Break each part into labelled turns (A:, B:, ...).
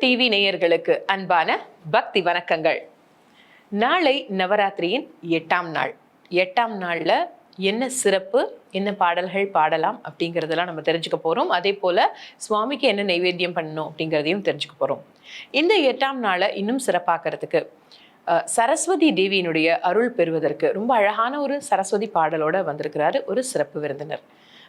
A: TV நேயர்களுக்கு அன்பான பக்தி வணக்கங்கள். நாளை நவராத்திரியின் எட்டாம் நாள். எட்டாம் நாளில் என்ன சிறப்பு என்ன பாடல்கள் பாடலாம் அப்படிங்கிறதெல்லாம் நம்ம தெரிஞ்சுக்க போகிறோம் அதே போல் சுவாமிக்கு என்ன நைவேத்தியம் பண்ணணும் அப்படிங்கிறதையும் தெரிஞ்சுக்க போகிறோம் இந்த எட்டாம் நாளை இன்னும் சிறப்பாக்கிறதுக்கு சரஸ்வதி தேவியினுடைய அருள் பெறுவதற்கு ரொம்ப அழகான ஒரு சரஸ்வதி பாடலோட வந்திருக்கிறாரு ஒரு சிறப்பு விருந்தினர்.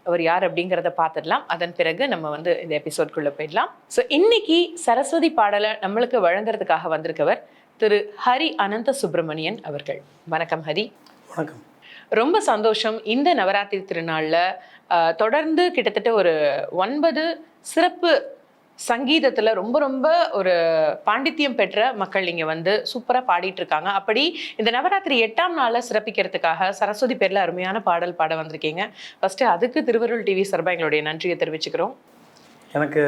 A: அவர் யார் அப்படிங்கிறத பார்த்துடலாம். அதன் பிறகு நம்ம வந்து இந்த எபிசோட்குள்ளே போயிடலாம். ஸோ இன்னைக்கு சரஸ்வதி பாடலை நம்மளுக்கு வழங்குறதுக்காக வந்திருக்கவர் திரு ஹரி அனந்த சுப்பிரமணியன் அவர்கள். வணக்கம் ஹரி.
B: வணக்கம்.
A: ரொம்ப சந்தோஷம் இந்த நவராத்திரி திருநாளில் தொடர்ந்து கிட்டத்தட்ட ஒரு ஒன்பது சிறப்பு சங்கீதத்தில் ரொம்ப ரொம்ப ஒரு பாண்டித்யம் பெற்ற மக்கள் இங்கே வந்து சூப்பராக பாடிட்டு இருக்காங்க அப்படி இந்த நவராத்திரி எட்டாம் நாளில் சிறப்பிக்கிறதுக்காக சரஸ்வதி பேரில் அருமையான பாடல் பாட வந்திருக்கீங்க. ஃபஸ்ட்டு அதுக்கு திருவருள் டிவி சார்பாக எங்களுடைய நன்றியை தெரிவிச்சுக்கிறோம்.
B: எனக்கு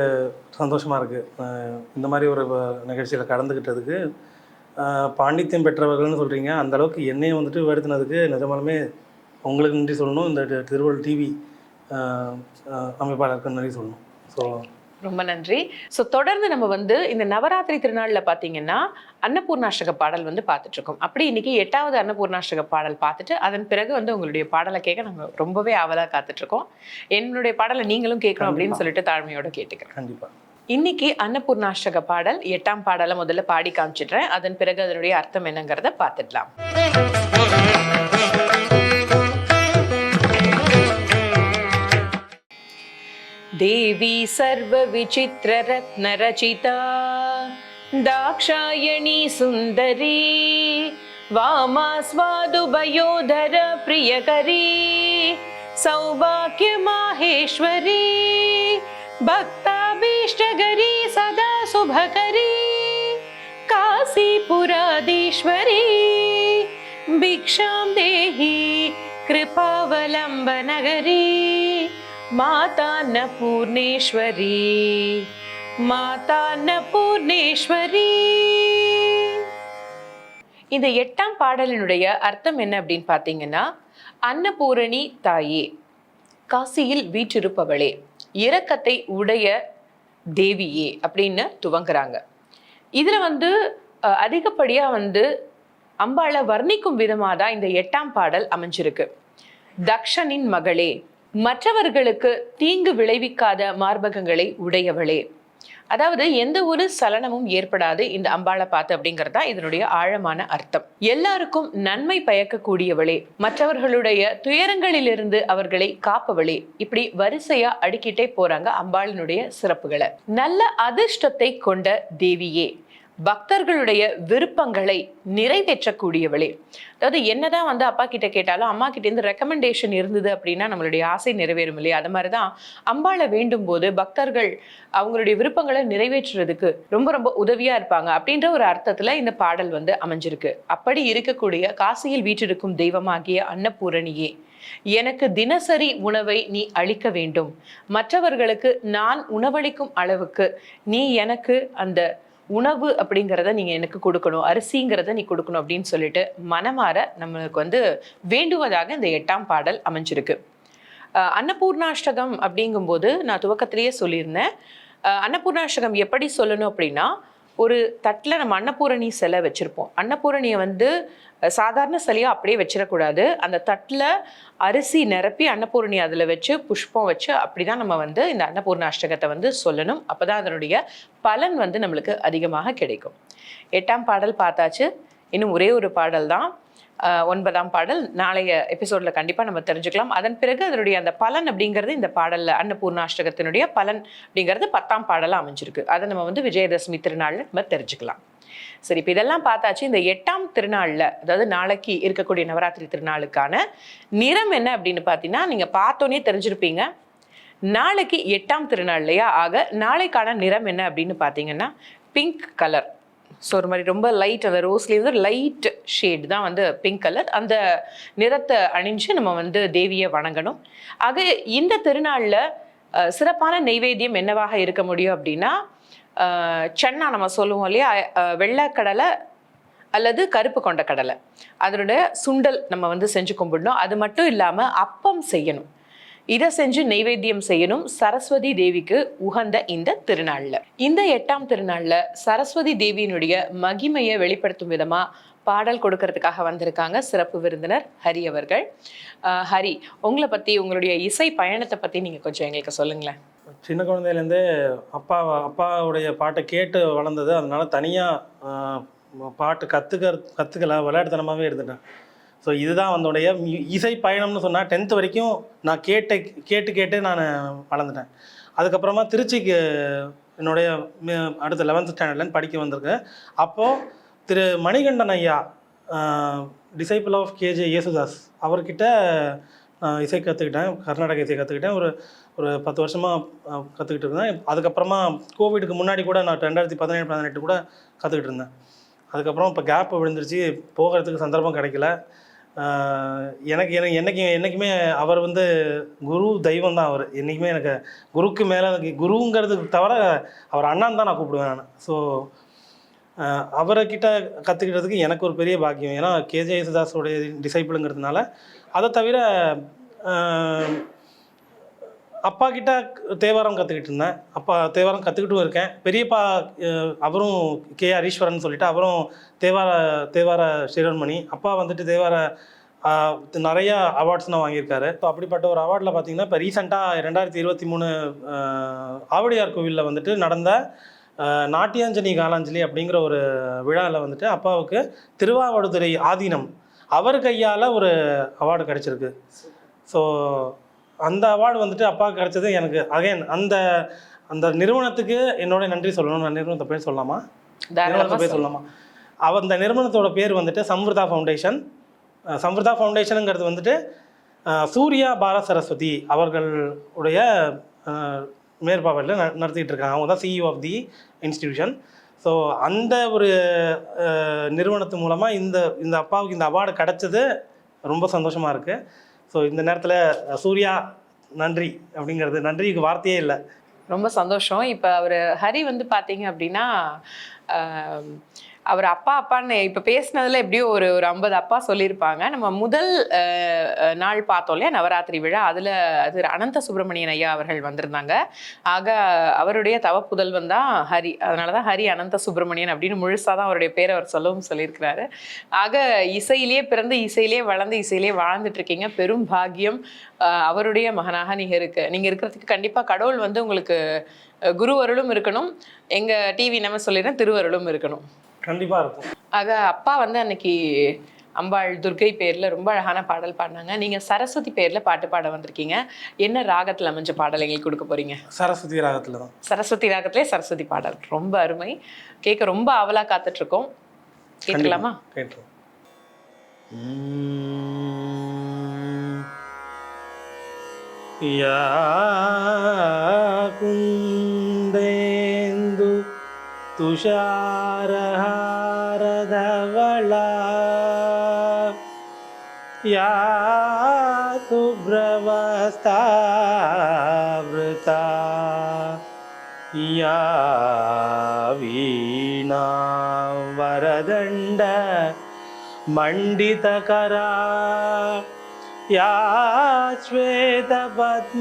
B: சந்தோஷமாக இருக்குது இந்த மாதிரி ஒரு நிகழ்ச்சியில் கலந்துக்கிட்டதுக்கு பாண்டித்யம் பெற்றவர்கள்னு சொல்கிறீங்க அந்த அளவுக்கு என்னையும் வந்துட்டு வருத்தினதுக்கு நிஜமாலுமே உங்களுக்கு நன்றி சொல்லணும். இந்த திருவள்ளுவர் டிவி அமைப்பாளருக்கு நன்றி சொல்லணும். ஸோ
A: ரொம்ப நன்றி. ஸோ தொடர்ந்து நம்ம வந்து இந்த நவராத்திரி திருநாளில் பார்த்தீங்கன்னா அன்னபூர்ணாஷ்டக பாடல் வந்து பார்த்துட்டு இருக்கோம் அப்படி இன்னைக்கு எட்டாவது அன்னபூர்ணாஷ்டக பாடல் பார்த்துட்டு அதன் பிறகு வந்து உங்களுடைய பாடலை கேட்க நம்ம ரொம்பவே ஆவலாக காத்துட்டு இருக்கோம் என்னுடைய பாடலை நீங்களும் கேட்கணும் அப்படின்னு சொல்லிட்டு தாழ்மையோட கேட்டுக்கிறேன்.
B: கண்டிப்பாக
A: இன்னைக்கு அன்னபூர்ணாஷ்டக பாடல் எட்டாம் பாடலை முதல்ல பாடி காமிச்சிடுறேன். அதன் பிறகு அதனுடைய அர்த்தம் என்னங்கிறத பார்த்துடலாம் देवी सर्वविचित्ररत्नरचिता दाक्षायणी सुन्दरी वामास्वादुभयोधर प्रियकरी सौभाग्यमाहेश्वरी भक्ताभीष्टगरी सदा शुभकरी काशीपुराधीश्वरी भिक्षां देहि कृपावलम्बनगरी माता अन्नपूर्णेश्वरी மாதா பூர்ணேஸ்வரி இந்த எட்டாம் பாடலினுடைய அர்த்தம் என்ன அப்படின்னு பார்த்தீங்கன்னா அன்னபூரணி தாயே காசியில் வீற்றிருப்பவளே இரக்கத்தை உடைய தேவியே அப்படின்னு துவங்குறாங்க இதில் வந்து அஹ், அதிகப்படியா வந்து அம்பாளை வர்ணிக்கும் விதமாக தான் இந்த எட்டாம் பாடல் அமைஞ்சிருக்கு தக்ஷனின் மகளே மற்றவர்களுக்கு தீங்கு விளைவிக்காத மார்பகங்களை உடையவளே. அதாவது எந்த ஒரு சலனமும் ஏற்படாது இந்த அம்பாளை பார்த்து அப்படிங்கிறது தான் இதனுடைய ஆழமான அர்த்தம். எல்லாருக்கும் நன்மை பயக்கக்கூடியவளே. மற்றவர்களுடைய துயரங்களிலிருந்து அவர்களை காப்பவளே. இப்படி வரிசையா அடுக்கிட்டே போறாங்க அம்பாளினுடைய சிறப்புகளை. நல்ல அதிர்ஷ்டத்தை கொண்ட தேவியே. பக்தர்களுடைய விருப்பங்களை நிறைவேற்றக்கூடியவளே. அதாவது என்னதான் வந்து அப்பா கிட்ட கேட்டாலும் அம்மா கிட்ட இருந்து ரெக்கமெண்டேஷன் இருந்தது அப்படின்னா நம்மளுடைய ஆசை நிறைவேறும் இல்லையா? அது மாதிரி தான் அம்பாளை வேண்டும் போது பக்தர்கள் அவங்களுடைய விருப்பங்களை நிறைவேற்றுறதுக்கு ரொம்ப ரொம்ப உதவியா இருப்பாங்க அப்படின்ற ஒரு அர்த்தத்துல இந்த பாடல் வந்து அமைஞ்சிருக்கு. அப்படி இருக்கக்கூடிய காசியில் வீற்றிருக்கும் தெய்வமாகிய அன்னபூரணியே எனக்கு தினசரி உணவை நீ அளிக்க வேண்டும். மற்றவர்களுக்கு நான் உணவளிக்கும் அளவுக்கு நீ எனக்கு அந்த உணவு அப்படிங்கிறத நீங்கள் எனக்கு கொடுக்கணும் அரிசிங்கிறத நீ கொடுக்கணும் அப்படின்னு சொல்லிட்டு மனமாற நம்மளுக்கு வந்து வேண்டுவதாக இந்த எட்டாம் பாடல் அமைஞ்சிருக்கு. அன்னபூர்ணாஷ்டகம் அப்படிங்கும்போது நான் துவக்கத்திலேயே சொல்லியிருந்தேன். அன்னபூர்ணாஷ்டகம் எப்படி சொல்லணும் அப்படின்னா ஒரு தட்டில் நம்ம அன்னபூரணி சிலை வச்சுருப்போம். அன்னபூரணியை வந்து சாதாரண சிலையாக அப்படியே வச்சிடக்கூடாது. அந்த தட்டில் அரிசி நிரப்பி அன்னபூரணி அதில் வச்சு புஷ்பம் வச்சு அப்படி தான் நம்ம வந்து இந்த அன்னபூர்ணாஷ்டகத்தை வந்து சொல்லணும். அப்போ தான் அதனுடைய பலன் வந்து நம்மளுக்கு அதிகமாக கிடைக்கும். எட்டாம் பாடல் பார்த்தாச்சு. இன்னும் ஒரே ஒரு பாடல் தான் ஒன்பதாம் பாடல். நாளைய எபிசோட்ல கண்டிப்பா நம்ம தெரிஞ்சுக்கலாம். அதன் பிறகு அதனுடைய அந்த பலன் அப்படிங்கிறது இந்த பாடல்ல அன்னபூர்ணாஷ்டகத்தினுடைய பலன் அப்படிங்கிறது பத்தாம் பாடலாக அமைஞ்சிருக்கு. அதை நம்ம வந்து விஜயதசமி திருநாள்ல நம்ம தெரிஞ்சுக்கலாம். சரி இப்போ இதெல்லாம் பார்த்தாச்சு. இந்த எட்டாம் திருநாளில் அதாவது நாளைக்கு இருக்கக்கூடிய நவராத்திரி திருநாளுக்கான நிறம் என்ன அப்படின்னு பார்த்தீங்கன்னா நீங்கள் பார்த்தோன்னே தெரிஞ்சிருப்பீங்க. நாளைக்கு எட்டாம் திருநாள் இல்லையா ஆக நாளைக்கான நிறம் என்ன அப்படின்னு பார்த்தீங்கன்னா பிங்க் கலர் ஸோ ஒரு மாதிரி ரொம்ப லைட் அந்த ரோஸ்லேயே வந்து லைட் ஷேட் தான் வந்து பிங்க் கலர் அந்த நிறத்தை அணிஞ்சு நம்ம வந்து தேவியை வணங்கணும். ஆக இந்த திருநாளில் சிறப்பான நெய்வேத்தியம் என்னவாக இருக்க முடியும் அப்படின்னா சென்னா சன்னா நம்ம சொல்லுவோம் இல்லையா? அஹ், வெள்ளைக்கடலை அல்லது கருப்பு கொண்ட கடலை. அதனுடைய சுண்டல் நம்ம வந்து செஞ்சு கும்பிடணும். அது மட்டும் இல்லாமல் அப்பம் செய்யணும். இதை செஞ்சு நெய்வேத்தியம் செய்யணும். சரஸ்வதி தேவிக்கு உகந்த இந்த திருநாள்ல. இந்த எட்டாம் திருநாள்ல சரஸ்வதி தேவியினுடைய மகிமையை வெளிப்படுத்தும் விதமா பாடல் கொடுக்கறதுக்காக வந்திருக்காங்க சிறப்பு விருந்தினர் ஹரி அவர்கள். ஹரி உங்களை பத்தி உங்களுடைய இசை பயணத்தை பத்தி நீங்க கொஞ்சம் எங்களுக்கு சொல்லுங்களேன்.
B: சின்ன குழந்தையிலேருந்தே அப்பா அப்பாவுடைய பாட்டை கேட்டு வளர்ந்தது. அதனால தனியாக பாட்டு கற்றுக்க கற்றுக்கல விளையாட்டுத்தனமாகவே இருந்துட்டேன். ஸோ இதுதான் வந்தோடைய இசை பயணம்னு சொன்னால் டென்த் வரைக்கும் நான் கேட்ட கேட்டு கேட்டு நான் வளர்ந்துட்டேன். அதுக்கப்புறமா திருச்சிக்கு என்னுடைய அடுத்த லெவன்த் ஸ்டாண்டர்ட்லேருந்து படிக்க வந்திருக்கேன். அப்போது திரு மணிகண்டன் ஐயா டிசைபிள் ஆஃப் கேஜே யேசுதாஸ் அவர்கிட்ட நான் இசை கற்றுக்கிட்டேன் கர்நாடக இசை கற்றுக்கிட்டேன் ஒரு ஒரு பத்து வருஷமாக கற்றுக்கிட்டு இருந்தேன். அதுக்கப்புறமா கோவிடுக்கு முன்னாடி கூட நான் ரெண்டாயிரத்தி பதினேழு பதினெட்டு கூட கற்றுக்கிட்டு இருந்தேன். அதுக்கப்புறம் இப்போ கேப் விழுந்துருச்சு. போகிறதுக்கு சந்தர்ப்பம் கிடைக்கல. எனக்கு எனக்கு என்னைக்கு என்றைக்குமே அவர் வந்து குரு தெய்வம் தான் அவர். என்றைக்குமே எனக்கு குருக்கு மேலே குருங்கிறதுக்கு தவிர அவர் அண்ணான் தான் நான் கூப்பிடுவேன் நான். ஸோ அவரைக்கிட்ட கற்றுக்கிட்டதுக்கு எனக்கு ஒரு பெரிய பாக்கியம். ஏன்னா கேஜே யேசுதாஸோடைய டிசைபிளுங்கிறதுனால அதை தவிர அப்பா கிட்ட தேவாரம் கற்றுக்கிட்டு இருந்தேன். அப்பா தேவாரம் கற்றுக்கிட்டும் இருக்கேன். பெரியப்பா அவரும் கே ஹரீஸ்வரன் சொல்லிட்டு அவரும் தேவார தேவார ஸ்ரீரன்மணி அப்பா வந்துட்டு தேவார நிறையா நிறைய அவார்ட்ஸ்லாம் வாங்கியிருக்காரு. ஸோ அப்படிப்பட்ட ஒரு அவார்டில் பார்த்தீங்கன்னா இப்போ ரீசெண்டாக ரெண்டாயிரத்தி இருபத்தி மூணு ஆவடியார் கோவிலில் வந்துட்டு நடந்த நாட்டியாஞ்சலி காலாஞ்சலி அப்படிங்கிற ஒரு விழாவில் வந்துட்டு அப்பாவுக்கு திருவாவடுதுறை ஆதீனம் அவர் கையால் ஒரு அவார்டு கிடச்சிருக்கு. ஸோ அந்த அவார்டு வந்துட்டு அப்பாவுக்கு கிடைச்சது எனக்கு. அகைன் அந்த அந்த நிறுவனத்துக்கு என்னோட நன்றி சொல்லணும். நான் நிறுவனத்தை பேர் சொல்லலாமா? நிறுவனத்தை பேர் சொல்லலாமா? அவ அந்த நிறுவனத்தோட பேர் வந்துட்டு சம்ருதா ஃபவுண்டேஷன் அஹ் சம்ருதா ஃபவுண்டேஷனுங்கிறது வந்துட்டு சூர்யா பால சரஸ்வதி அவர்களுடைய மேற்பார்வையில் நடத்திட்டு இருக்காங்க. அவங்க தான் CEO of the institution so அந்த ஒரு நிறுவனத்து மூலமாக இந்த இந்த அப்பாவுக்கு இந்த அவார்டு கிடைச்சது ரொம்ப சந்தோஷமாக இருக்குது ஸோ இந்த நேரத்தில் சூர்யா நன்றி அப்படிங்கிறது நன்றிக்கு வார்த்தையே இல்லை.
A: ரொம்ப சந்தோஷம். இப்போ அவர் ஹரி வந்து பார்த்தீங்க அப்படின்னா அவர் அப்பா அப்பான்னு இப்போ பேசினதுல எப்படியோ ஒரு ஒரு ஐம்பது அப்பா சொல்லியிருப்பாங்க. நம்ம முதல் நாள் பார்த்தோம் இல்லையா? நவராத்திரி விழா. அதில் அது அனந்த சுப்பிரமணியன் ஐயா அவர்கள் வந்திருந்தாங்க. ஆக அவருடைய தவ புதல்வன் தான் ஹரி. அதனால தான் ஹரி அனந்த சுப்பிரமணியன் அப்படின்னு முழுசாக தான் அவருடைய பேரை அவர் சொல்லவும் சொல்லியிருக்கிறாரு. ஆக இசையிலேயே பிறந்து இசையிலேயே வளர்ந்து இசையிலேயே வாழ்ந்துட்டு இருக்கீங்க. பெரும் பாக்கியம் அவருடைய மகனாக நீங்கள் இருக்கு. நீங்கள் இருக்கிறதுக்கு கண்டிப்பாக கடவுள் வந்து உங்களுக்கு குருவருளும் குரு அருளும் இருக்கணும் எங்கள் டிவி நம்ம சொல்லிடுறேன் திருவருளும் இருக்கணும்.
B: கண்டிப்பாக இருக்கும்.
A: ஆக அப்பா வந்து அன்னைக்கு அம்பாள் துர்கை பேர்ல ரொம்ப அழகான பாடல் பாடினாங்க. நீங்க சரஸ்வதி பேர்ல பாட்டு பாட வந்திருக்கீங்க. என்ன ராகத்துல அமைஞ்ச பாடல் எங்களுக்கு கொடுக்க போறீங்க?
B: சரஸ்வதி ராகத்தில் தான்.
A: சரஸ்வதி ராகத்திலே சரஸ்வதி பாடல். ரொம்ப அருமை. கேட்க ரொம்ப ஆவலா காத்துட்டு இருக்கோம் கேட்கலாமா
B: கேட்டுருவோம் யா குந்தேந்து ತುಷಾರಹಾರಧವಳ ಯಾತುಬ್ರವಸ್ತಾವೃತ ಯಾ ವೀಣಾ ವರದಂಡ मण्डितकरा या श्वेतपद्मासना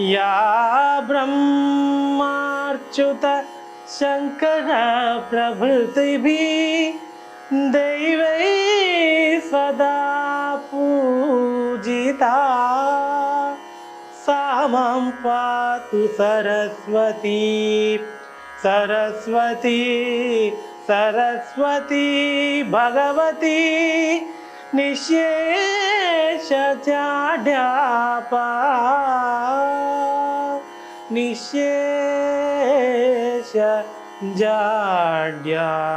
B: या ब्रह्मार्च्युत शङ्कर प्रभृतिभिः दैवै सदा पूजिता। सा मां पातु सरस्वती सरस्वती सरस्वती भगवती निशेषजाड्यापा निशेष जाड्यापा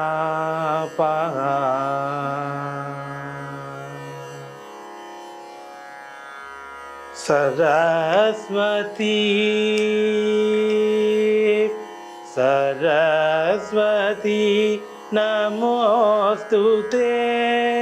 B: सरस्वती सरस्वती नमोऽस्तु ते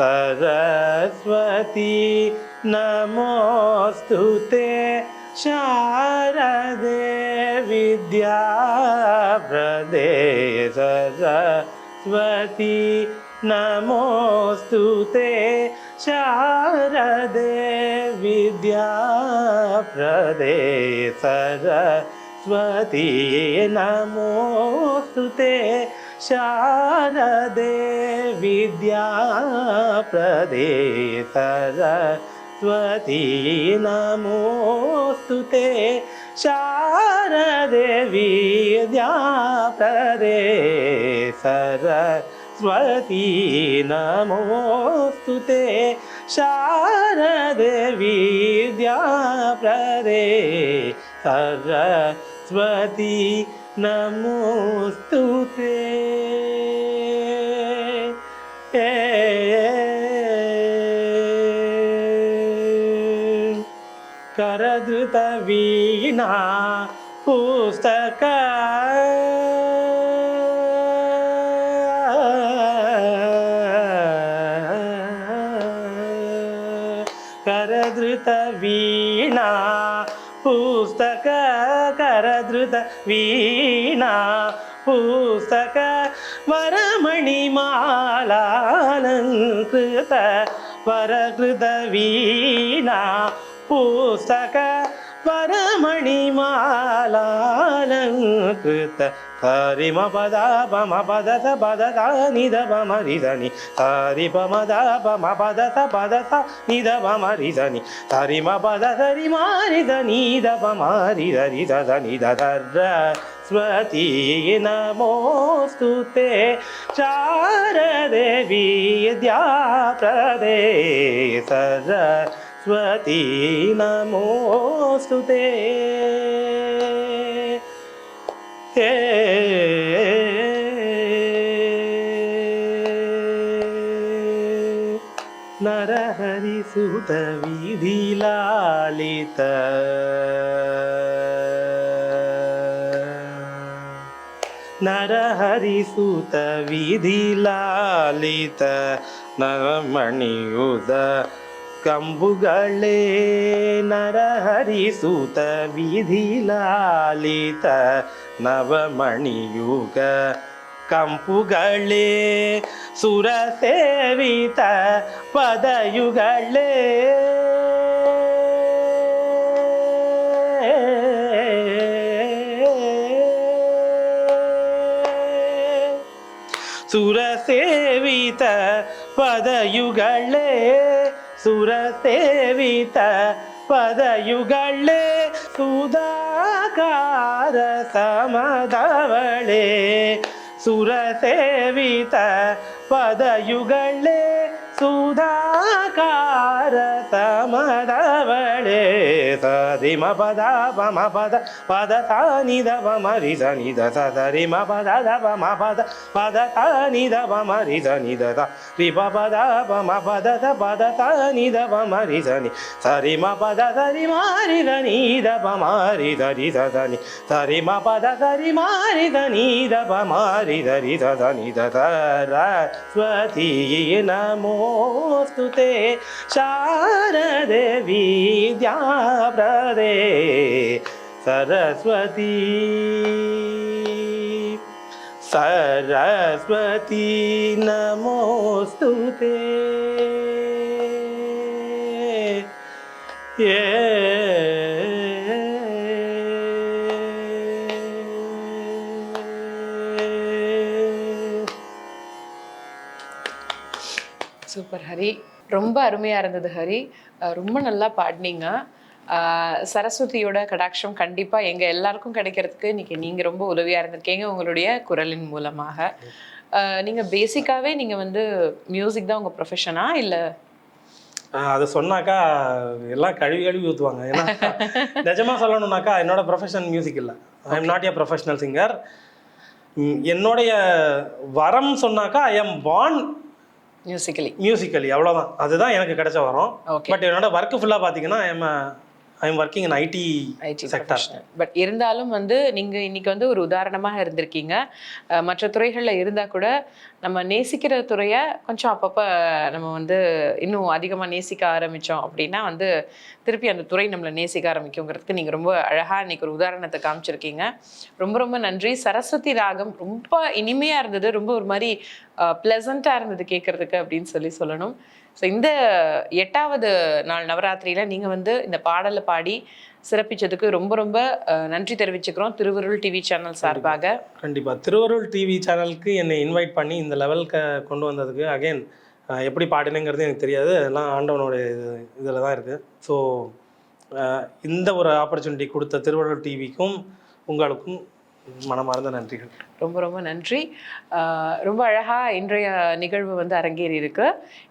B: सरस्वती नमोऽस्तु ते। शारदे विद्याप्रदे सरस्वती नमोऽस्तु ते। शारदे विद्याप्रदे सरस्वती नमोऽस्तु ते शारदे विद्याप्रदे सरस्वती नमोऽस्तु ते। शारदे विद्याप्रदे सरस्वती नमोऽस्तु ते। शारदे विद्याप्रदे सरस्वती నమోస్తు కరదృత వీణా పుస్తక. కరదృత వీణా ಪುಸ್ತಕ ಕರದೃತ ವೀಣಾ ಪುಸ್ತಕ ವರಮಣಿ ಮಾಲಾನಂಕೃತ ವರಕೃತ ವೀಣಾ ಪುಸ್ತಕ పరమణిమాలాలంకృత హరిమ పద పమ పద పద నిద మరిదని హరి పమ పమ పద పద నిద మరిదని హరిమ పద హరి మారిద నీద మారిద నిద నిద స్మతి నమోస్తు చారదేవి విద్యాప్రదే సర स्वती नमोऽस्तु ते शारदे विद्याप्रदे सरस्वती नमोऽस्तु ते हे नरहरिसुत विधिलालित కంబుగళే నరహరి సూత విధిలాలిత ನವಮಣಿಯುಗ ಕಂಪುಗಳೇ ಸುರಸೇವಿತ ಪದಯುಗಳೇ ಸುರಸೇವಿತ ಪದಯುಗಳೇ ಸುರಸೇವಿತ ಪದಯುಗಳೇ ಸುಧಾಕಾರ ಸಮದವಳೆ ಸುರಸೇವಿತ ಪದಯುಗಳೇ ಸುಧಾಕಾರ ಸಮದವಳೆ రే మ పద ప మ పద పద తా ని ద ప మ రి ద ని రే మ పద ద ప మ పద పద తా ని ద ప మ రి ద రి ప పద ప మ పద ద పద తా ని ద ప మ రి ద మ పద ద రి మ రి ద ని ద ప ద రి ద మ పద ద రి మ రి ద ని ద ప మ రి ద రి ద ద ని ద ద சரஸ்வதே சரஸ்வதி. சரஸ்வதி நமோஸ்து ஏ.
A: சூப்பர் ஹரி. ரொம்ப அருமையாக இருந்தது ஹரி. ரொம்ப நல்லா பாடினீங்க. சரஸ்வதியோட கடாட்சம் கண்டிப்பா எங்க எல்லாருக்கும் கிடைக்கிறதுக்கு இன்னைக்கு நீங்க ரொம்ப உதவியா இருந்திருக்கீங்க உங்களுடைய குரலின் மூலமாக. அஹ் நீங்க பேசிக்காவே நீங்க வந்து மியூசிக் தான் உங்க ப்ரொஃபஷனா இல்ல?
B: அதை சொன்னாக்கா எல்லாம் கழுவி கழுவி ஊற்றுவாங்க ஏன்னா நிஜமாக சொல்லணும்னாக்கா என்னோட ப்ரொஃபஷன் மியூசிக் இல்லை. I am not a professional singer என்னுடைய வரம் சொன்னாக்கா I am born
A: musically
B: musically அவ்வளோதான் அதுதான் எனக்கு கிடைச்ச வரம். பட் என்னோட ஒர்க்கு ஃபுல்லாக பார்த்தீங்கன்னா I am I am working in IT
A: IT
B: sector
A: but இருந்தாலும் வந்து நீங்க இன்னைக்கு வந்து ஒரு உதாரணமாக இருந்திருக்கீங்க. மற்ற துறைகள்ல இருந்தா கூட நம்ம நேசிக்கிற துறையை கொஞ்சம் அப்பப்ப நம்ம வந்து இன்னும் அதிகமா நேசிக்க ஆரம்பிச்சோம் அப்படின்னா வந்து திருப்பி அந்த துறை நம்மளை நேசிக்க ஆரம்பிக்குங்கிறதுக்கு நீங்க ரொம்ப அழகா இன்னைக்கு ஒரு உதாரணத்தை காமிச்சிருக்கீங்க. ரொம்ப ரொம்ப நன்றி. சரஸ்வதி ராகம் ரொம்ப இனிமையா இருந்தது. ரொம்ப ஒரு மாதிரி ப்ளசண்ட்டாக இருந்தது கேட்கறதுக்கு அப்படின்னு சொல்லி சொல்லணும். ஸோ இந்த எட்டாவது நாள் நவராத்திரியில நீங்க வந்து இந்த பாடலை பாடி சிறப்பிச்சதுக்கு ரொம்ப ரொம்ப நன்றி தெரிவிச்சுக்கிறோம் திருவருள் டிவி சேனல் சார்பாக.
B: கண்டிப்பாக திருவருள் டிவி சேனலுக்கு என்னை இன்வைட் பண்ணி இந்த லெவலுக்கு கொண்டு வந்ததுக்கு அகைன் எப்படி பாடினேங்கிறது எனக்கு தெரியாது. எல்லாம் ஆண்டவனோட இது இதில் தான் இருக்குது ஸோ இந்த ஒரு ஆப்பர்ச்சுனிட்டி கொடுத்த திருவருள் டிவிக்கும் உங்களுக்கும் மனமார்ந்த நன்றிகள்.
A: ரொம்ப ரொம்ப நன்றி. ரொம்ப அழகா இன்றைய நிகழ்வு வந்து அரங்கேறி இருக்கு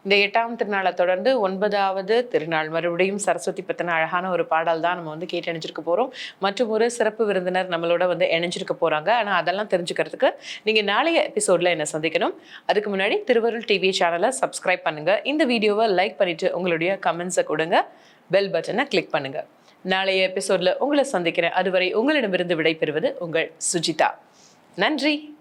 A: இந்த எட்டாம் திருநாளை தொடர்ந்து ஒன்பதாவது திருநாள் மறுபடியும் சரஸ்வதி பத்தின அழகான ஒரு பாடல் தான் நம்ம வந்து கேட்டு இணைஞ்சிருக்க போறோம். மற்றும் ஒரு சிறப்பு விருந்தினர் நம்மளோட வந்து இணைஞ்சிருக்க போறாங்க. ஆனா அதெல்லாம் தெரிஞ்சுக்கிறதுக்கு நீங்க நாளைய எபிசோட்ல என்ன சந்திக்கணும்? அதுக்கு முன்னாடி திருவருள் டிவி சேனலை சப்ஸ்கிரைப் பண்ணுங்க. இந்த வீடியோவை லைக் பண்ணிட்டு உங்களுடைய கமெண்ட்ஸை கொடுங்க. பெல் பட்டனை கிளிக் பண்ணுங்க. நாளைய எபிசோட்ல உங்களை சந்திக்கிறேன். அதுவரை உங்களிடமிருந்து விடைபெறுவது உங்கள் சுஜிதா. நன்றி.